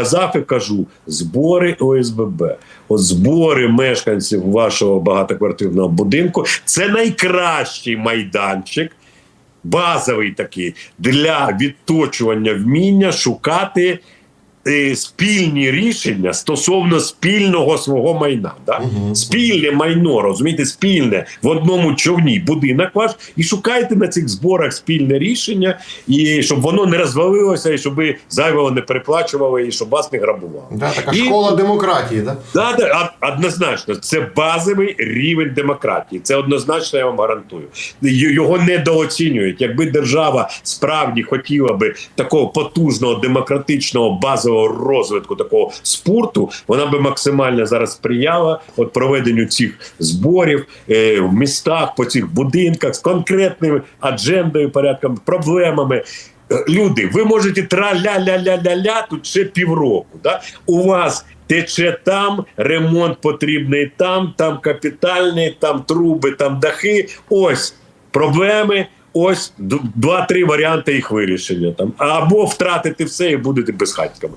Казав і кажу, збори ОСББ, от збори мешканців вашого багатоквартирного будинку це найкращий майданчик, базовий такий для відточування вміння шукати спільні рішення стосовно спільного свого майна. Да? Спільне майно, розумієте, спільне в одному човні будинок ваш, і шукайте на цих зборах спільне рішення, і щоб воно не розвалилося, і щоб ви зайвого не переплачували, і щоб вас не грабували. Да, така І- школа демократії, да? Да, да, однозначно, це базовий рівень демократії. Це однозначно я вам гарантую. Його недооцінюють. Якби держава справді хотіла би такого потужного демократичного базового розвитку такого спорту, вона би максимально зараз сприяла от проведенню цих зборів е, в містах, по цих будинках з конкретними аджендою, порядком, проблемами. Е, Люди, ви можете тра-ля-ля-ля-ля-ля тут ще півроку. Да? У вас тече там, ремонт потрібний там, там капітальний, там труби, там дахи. Ось проблеми. Ось два-три варіанти їх вирішення там або втратити все і будете безхатьками.